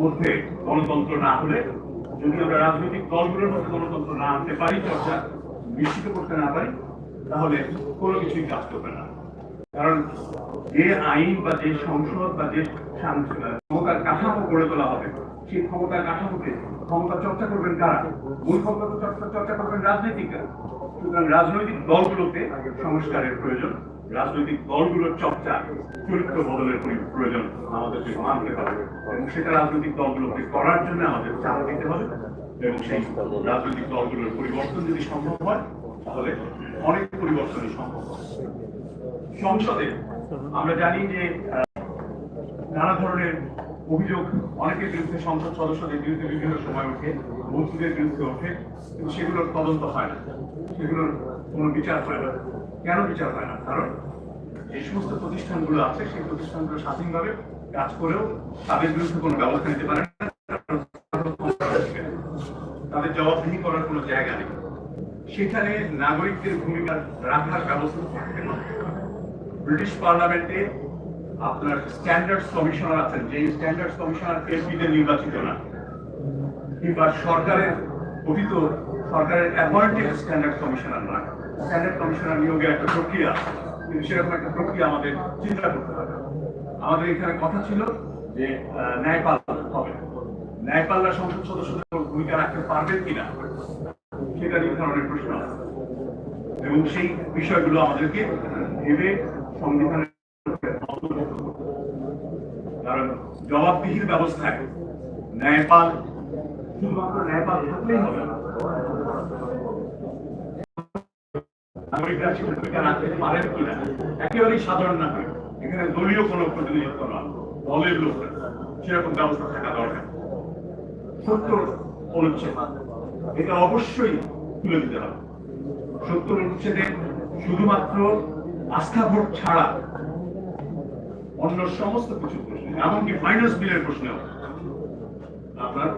মধ্যে গণতন্ত্র না হলে, যদি আমরা রাজনৈতিক দলগুলোর মধ্যে গণতন্ত্র না আনতে পারি, চর্চা নিশ্চিত করতে না পারি, তাহলে কোনো কিছুই কাজ করবে না। কারণ যে আইন বা যে সংসদ বা যে ক্ষমতার কাঠামো গড়ে তোলা হবে, সেই ক্ষমতার কাঠামোতে ক্ষমতা চর্চা করবেন কারা? মূল ক্ষমতা চর্চা চর্চা করবেন রাজনীতিকরা। সুতরাং রাজনৈতিক দলগুলোতে সংস্কারের প্রয়োজন। রাজনৈতিক দলগুলোর চর্চা চরিত্র বদলের পরি- প্রয়োজন আমাদেরকে মানতে হবে। এবং সেটা রাজনৈতিক দলগুলোকে করার জন্য আমাদের চাপ দিতে হবে। এবং সেই রাজনৈতিক দলগুলোর পরিবর্তন যদি সম্ভব হয়, তাহলে অনেক পরিবর্তনই সম্ভব হবে। সংসদে আমরা জানি যে নানা ধরনের অভিযোগ, অনেকের বিরুদ্ধে সংসদ সদস্যদের বিরুদ্ধে বিভিন্ন সময় ওঠে, মন্ত্রীদের বিরুদ্ধে ওঠে, কিন্তু সেগুলোর তদন্ত হয় না। সেগুলোর কোনো বিচার হয় না। কেন বিচার হয় না? কারণ যে সমস্ত প্রতিষ্ঠানগুলো আছে, সেই প্রতিষ্ঠানগুলো স্বাধীনভাবে কাজ করেও তাদের বিরুদ্ধে কোনো ব্যবস্থা নিতে পারে না। তাদের জবাবদিহি করার কোনো জায়গা নেই। সেখানে নাগরিকদের ভূমিকা রাখার ব্যবস্থা না। ব্রিটিশ পার্লামেন্টে আপনার স্ট্যান্ডার্ডস কমিশনার আছেন যে স্ট্যান্ডার্ডস কমিশনার এমপিদের নির্বাচিত না কিংবা সরকারের গঠিত সরকারের অ্যাপয়েন্টেড স্ট্যান্ডার্ড কমিশনার নয় স্ট্যান্ডার্ড কমিশনার নিয়োগের একটা প্রক্রিয়া কিন্তু সেরকম একটা প্রক্রিয়া আমাদের চিন্তা করতে হবে আমাদের এখানে কথা ছিল যে আহ, ন্যায়পাল্লা হবে ন্যায়পাল্লা সংসদ সদস্যদের ভূমিকা রাখতে পারবেন কিনা সেটা নির্ধারণের প্রশ্ন আছে এবং সেই বিষয়গুলো আমাদেরকে ভেবে সংবিধানের। কারণ জবাবদিহির ব্যবস্থায় ন্যায়পাল শুধুমাত্র থাকলেই হবে না। এখানে দলীয় কোনো প্রতিনিধিত্ব সেরকম ব্যবস্থা থাকা দরকার। অনুচ্ছেদ এটা অবশ্যই তুলে দিতে হবে। অনুচ্ছেদে শুধুমাত্র আস্থা ভোট ছাড়া অন্য সমস্ত কিছু প্রশ্ন। এমনকি ফাইন্যান্স বিলের প্রশ্নেও। আপনার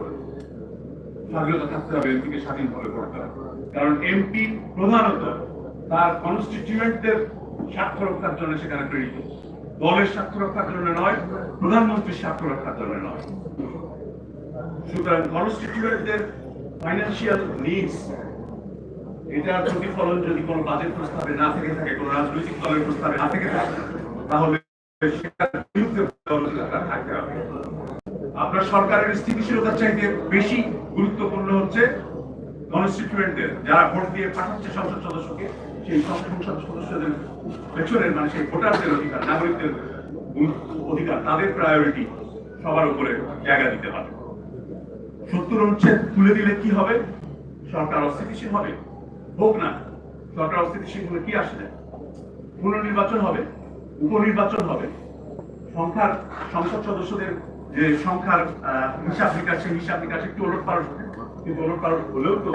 স্বাধীনতা থাকতে হবে, এমপিকে স্বাধীনভাবে করতে হবে। কারণ এমপি প্রধানত তার কনস্টিটিউয়েন্টদের স্বার্থ রক্ষার জন্য সেখানে প্রেরিত দলের স্বার্থ রক্ষার জন্য নয়, প্রধানমন্ত্রীর স্বার্থ রক্ষার জন্য নয়। সুতরাং কনস্টিটিউয়েন্টদের ফাইন্যান্সিয়াল নিডস এটার প্রতিফলন যদি কোনো বাজেট প্রস্তাবে না থেকে থাকে, কোনো রাজনৈতিক দলের প্রস্তাবে না থেকে থাকে, তাহলে আপনার সরকারের চাইতে বেশি গুরুত্বপূর্ণ হচ্ছে কনস্টিটিউয়েন্টদের যারা ভোট দিয়ে পাঠাচ্ছে সংসদ সদস্যকে, সেই সংসদ সদস্যদের পেছনের মানে সেই ভোটারদের অধিকার, নাগরিকদের অধিকার, তাদের প্রায়োরিটি সবার উপরে জায়গা দিতে হবে সত্তর অনুচ্ছেদ তুলে দিলে কি হবে? সরকার অস্থিতিশীল হবে? হোক না, সরকার অস্থিতিশীল হলে কি আসলে পুনর্নির্বাচন হবে? উপনির্বাচন হবে। সংখ্যার সংসদ সদস্যদের যে সংখ্যার হিসাব নিকাশ, সেই হিসাব নিকাশ একটু ওলট পালট কিন্তু ওলট পালট হলেও তো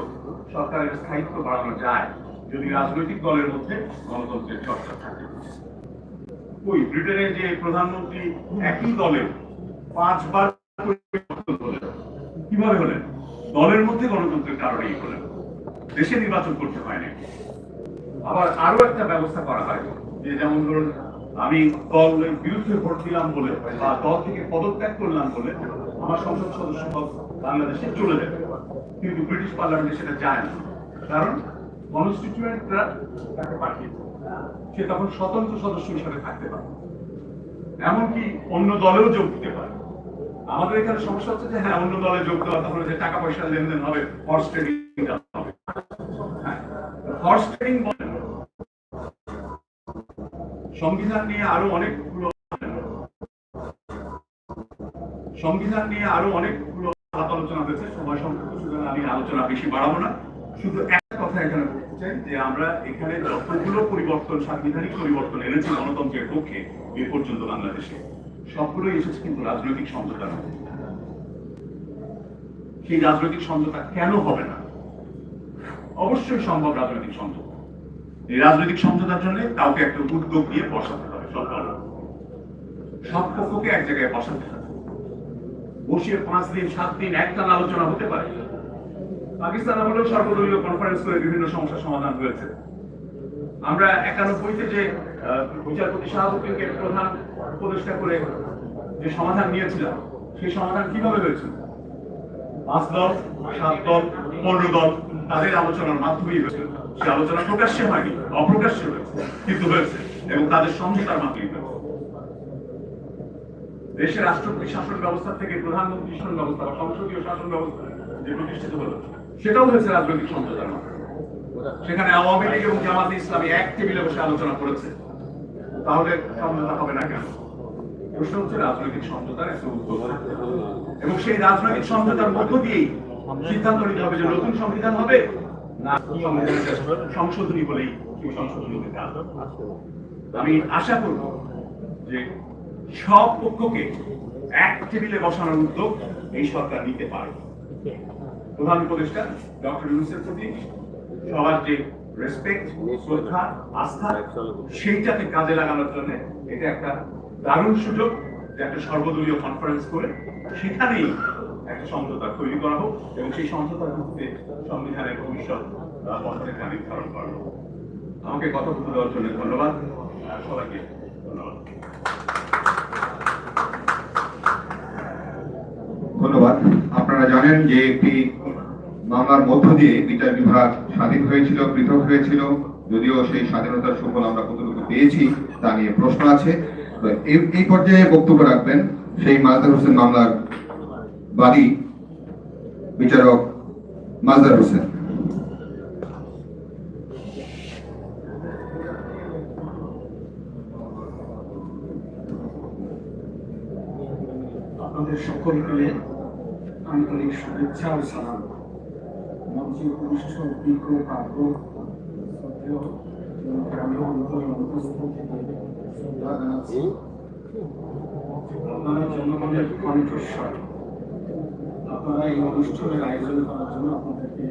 সরকারের স্থায়িত্ব বাড়ানো যায়, যদি রাজনৈতিক দলের মধ্যে গণতন্ত্রের চর্চা থাকে। ওই ব্রিটেনের যে প্রধানমন্ত্রী একই দলের পাঁচবার কীভাবে হলেন। দলের মধ্যে গণতন্ত্রের কারণেই হলেন। দেশে নির্বাচন করতে হয় না আবার আরও একটা ব্যবস্থা করা হয়, যে যেমন ধরুন আমি দলের বিরুদ্ধে ভোট দিলাম বলে বা দল থেকে পদত্যাগ করলাম বলে আমার সংসদ সদস্য পদ বাংলাদেশে চলে যাবে। কিন্তু ব্রিটিশ পার্লামেন্টে সেটা যায় না। কারণ কনস্টিটিউয়েন্টরা তাকে পাঠিয়ে সে তখন স্বতন্ত্র সদস্য হিসাবে থাকতে পারে। এমনকি অন্য দলেও যোগ দিতে পারে। আমাদের এখানে সমস্যা হচ্ছে যে হ্যাঁ অন্য দলে যোগ দেওয়া তাহলে যে টাকা পয়সা লেনদেন হবে হর্স ট্রেডিং হবে। হর্স ট্রেডিং বলেন সংবিধান নিয়ে আরও অনেকগুলো সংবিধান নিয়ে আরও আলাপ আলোচনা হয়েছে। সময় সংক্ষিপ্ত সুতরাং আমি আলোচনা বেশি বাড়াবো না। শুধু একটা কথা এখানে বলতে চাই যে, আমরা এখানে যতগুলো পরিবর্তন, সাংবিধানিক পরিবর্তন এনেছি গণতন্ত্রের পক্ষে, এ পর্যন্ত বাংলাদেশে, সবগুলোই এসেছে কিন্তু রাজনৈতিক সমঝোতার মধ্যে। সেই রাজনৈতিক সমঝোতা কেন হবে না? অবশ্যই সম্ভব রাজনৈতিক সমঝোতা। রাজনৈতিক সমঝোতার জন্য কাউকে একটা উদ্যোগ দিয়ে বসাতে হবে, সরকার। সব পক্ষকে এক জায়গায় বসাতে হবে। বসিয়ে পাঁচ দিন, সাত দিন একটা আলোচনা হতে পারে। পাকিস্তান আমলেও সর্বদলীয় কনফারেন্স করে বিভিন্ন সমস্যার সমাধান হয়েছে। আমরা একানব্বইতে যে বিচারপতি শাহাবুদ্দিনকে প্রধান উপদেষ্টা করে যে সমাধান নিয়েছিলাম, সেই সমাধান কীভাবে হয়েছে পাঁচ দল, সাত দল দল তাদের আলোচনার মাধ্যমেই হয়েছে। সে আলোচনা প্রকাশ্যে হয়নি, অপ্রকাশ্যে হয়েছে, কিন্তু হয়েছে এবং তাদের সমঝোতার মাধ্যমে হয়েছে। দেশের রাষ্ট্রপতি শাসন ব্যবস্থা থেকে প্রধানমন্ত্রী শাসন ব্যবস্থা বা সংসদীয় শাসন ব্যবস্থা যে প্রতিষ্ঠিত হলো, সেটাও হয়েছে রাজনৈতিক সমঝোতার মাধ্যমে। সেখানে আওয়ামী লীগ এবং জামাতে ইসলামী এক টেবিলে বসে আলোচনা করেছে। তাহলে সমঝোতা হবে না কেন? প্রশ্ন হচ্ছে রাজনৈতিক সমঝোতার এবং সেই রাজনৈতিক সমঝোতার মধ্য দিয়েই সিদ্ধান্ত নিতে হবে যে নতুন সংবিধান হবে না সংশোধনী বলেই সংশোধনী আমি আশা করব যে সব পক্ষকে এক টেবিলে বসানোর উদ্যোগ এই সরকার নিতে পারে। প্রধান উপদেষ্টা ডক্টর ইউনুসের প্রতি সবার যে রেসপেক্ট শ্রদ্ধা আস্থা সেইটাকে কাজে লাগানোর জন্য এটা একটা দারুণ সুযোগ যে একটা সর্বদলীয় কনফারেন্স করে সেখানেই একটা সমঝোতা তৈরি করা হোক এবং সেই সমঝোতার ভিত্তিতে সংবিধানের ভবিষ্যৎ আহ, পথরেখা নির্ধারণ করা আমাকে কথা বলতে দেওয়ার জন্য ধন্যবাদ। সবাইকে ধন্যবাদ। ধন্যবাদ। আপনারা জানেন যে একটি মামলার মধ্য দিয়ে বিচার বিভাগ স্বাধীন হয়েছিল পৃথক হয়েছিল। যদিও সেই স্বাধীনতার সুফল আমরা কতটুকু পেয়েছি তা নিয়ে প্রশ্ন আছে। এই- পর্যায়ে বক্তব্য রাখবেন সেই মাজদার হোসেন মামলার বাদী বিচারক মাজদার হোসেন। আপনাদের সকলকে আন্তরিক শুভেচ্ছা ও সালাম। মঞ্চে উপবিষ্ট বিজ্ঞ জানাচ্ছি। জনগণের কণ্ঠস্বর। আপনারা এই অনুষ্ঠানের আয়োজন করার জন্য আপনাদেরকে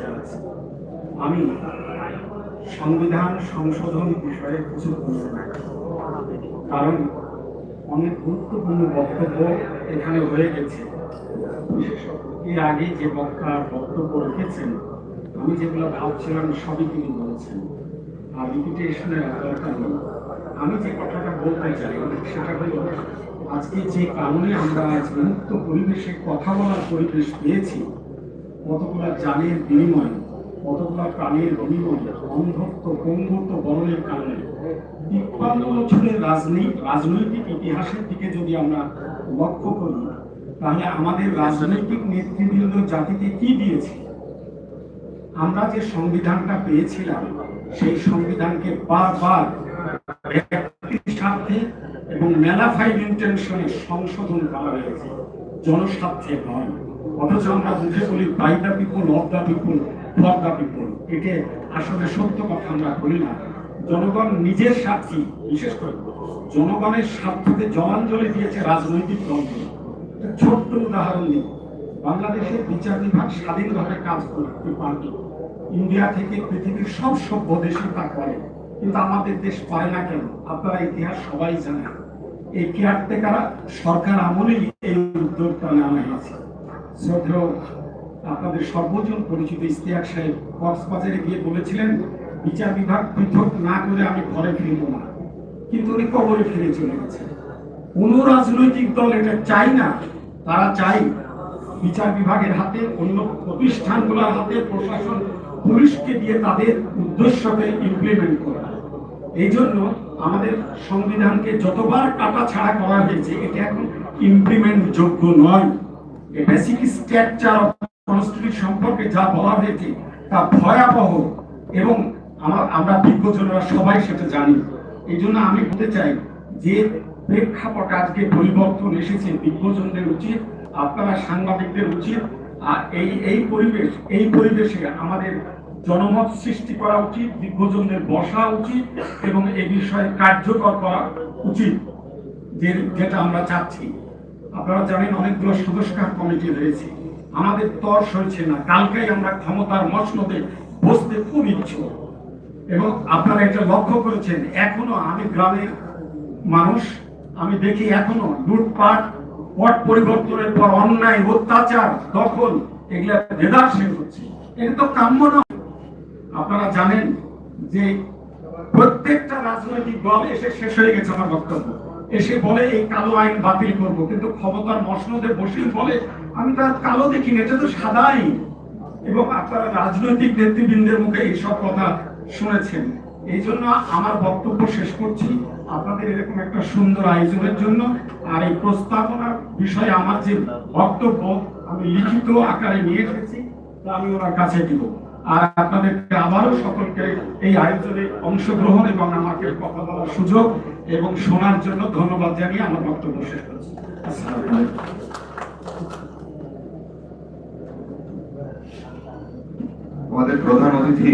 জানাচ্ছি। আমি সংবিধান সংশোধন বিষয়ে কিছু বলব না কারণ অনেক গুরুত্বপূর্ণ বক্তব্য এখানে হয়ে গেছে। এর আগে যে বক্তা বক্তব্য রেখেছেন, আমি যেগুলো ভাবছিলাম সবই তিনি বলেছেন। আর রিপিটেশনের আমি যে কথাটা বলতে চাই, সেটা হলো আজকে যে কারণে আমরা আজ মুক্ত পরিবেশে কথা বলার পরিবেশ পেয়েছি, কতগুলা জানের বিনিময়ে, কতগুলা প্রাণের বিনিময়ে, অন্ধত্ব পঙ্গুত্ব বরণের কারণে, তিপ্পান্ন বছরের রাজনীতি রাজনৈতিক ইতিহাসের দিকে যদি আমরা লক্ষ্য করি, তাহলে আমাদের রাজনৈতিক নেতৃবৃন্দ জাতিকে কি দিয়েছে? আমরা যে সংবিধানটা পেয়েছিলাম, সেই সংবিধানকে বারবার এবং সংশোধন করা হয়েছে। জনস্বার্থে নয়। অথচ আমরা বলি by the people of the people for the people আসলে সত্য কথা আমরা বলি না। জনগণ নিজের স্বার্থী, বিশেষ করে জনগণের স্বার্থকে জলাঞ্জলি দিয়েছে রাজনৈতিক দলগুলো। ছোট্ট উদাহরণ দিই। বাংলাদেশের বিচার বিভাগ স্বাধীনভাবে কাজ করতে পারত। ইন্ডিয়া থেকে পৃথিবীর সব সভ্য দেশে তা করে। কিন্তু আমাদের দেশ পারে না কেন? আপনারা ইতিহাস সবাই জানেন। এই কেয়ারটেকারা সরকার আমলেই এই উদ্যোগটা নেওয়া হয়েছে। শ্রদ্ধেয় আপনাদের সর্বজন পরিচিত ইস্তিয়াক সাহেব, কক্সবাজারে গিয়ে বলেছিলেন, বিচার বিভাগ পৃথক না করে আমি ঘরে ফিরবো না। কিন্তু উনি কবরে ফিরে চলে গেছে কোন রাজনৈতিক দল এটা চাই না। তারা চাই বিচার বিভাগের হাতে, অন্য প্রতিষ্ঠানগুলোর হাতে প্রশাসন পুলিশকে দিয়ে তাদের উদ্দেশ্যকে ইমপ্লিমেন্ট করা। এই জন্য আমাদের সংবিধানকে যতবার কাটা ছাড়া করা হয়েছে, এটা এখন ইমপ্লিমেন্ট যোগ্য নয়। বেসিক স্ট্রাকচার কনস্টিটিউশন সম্পর্কে যা বলা হয়েছে, তা ভয়াবহ এবং আমার, আমরা বিজ্ঞজনরা সবাই সেটা জানি। এই জন্য আমি বলতে চাই যে প্রেক্ষাপট আজকে পরিবর্তন এসেছে, বিজ্ঞজনদের উচিত আপনারা সাংবাদিকদের উচিত, আর এই এই পরিবেশ, এই পরিবেশে আমাদের জনমত সৃষ্টি করা উচিত বিজ্ঞজনদের বসা উচিত, এবং এই বিষয়ে কার্যকর করা উচিত, যে, যেটা আমরা চাচ্ছি। আপনারা জানেন অনেকগুলো সংস্কার কমিটি রয়েছে। আমাদের তর সইছে না। কালকেই আমরা ক্ষমতার মসনদে বসতে খুব ইচ্ছুক। এবং আপনারা এটা লক্ষ্য করেছেন, এখনও আমি গ্রামের মানুষ, আমি দেখি এখনও লুটপাট পট পরিবর্তনের পর অন্যায়, অত্যাচার, দখল, এগুলা দেদারসীন হচ্ছে। এটা তো কাম্য নয়। আপনারা জানেন যে প্রত্যেকটা রাজনৈতিক দল এসে শেষ হয়ে গেছে আমার বক্তব্য। এসে বলে, এই কালো আইন বাতিল করব। কিন্তু ক্ষমতার মসনদে বসে বলে, আমি তার কালো দেখিনি, এটা তো সাদা আইন। এবং আপনারা রাজনৈতিক নেতৃবৃন্দের মুখে এইসব কথা শুনেছেন। এই জন্য আমার বক্তব্য শেষ করছি। আপনাদের এরকম একটা সুন্দর আয়োজনের জন্য আর এই প্রস্তাবনার বিষয়ে আমার যে বক্তব্য, আমি লিখিত আকারে নিয়ে এসেছি, তা আমি ওনার কাছে দিব। আর আপনাদেরকে আবারও সকলকে এই আয়োজনে অংশগ্রহণ এবং আমাকে কথা বলার সুযোগ এবং শোনার জন্য ধন্যবাদ জানিয়ে আমার বক্তব্য শেষ করছি। আমাদের প্রধান অতিথি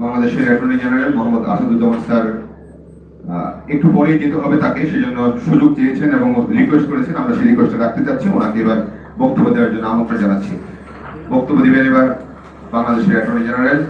বাংলাদেশের attorney general Mohammad Asaduzzaman sir একটু পরেই যেতে হবে তাকে, সেজন্য সুযোগ চেয়েছেন এবং রিকোয়েস্ট করেছেন। আমরা সেই রিকোয়েস্ট রাখতে চাচ্ছি। ওনাকে এবার বক্তব্য দেওয়ার জন্য আমন্ত্রণ জানাচ্ছি। বক্তব্য দেবেন এবার বাংলাদেশের অ্যাটর্নি জেনারেল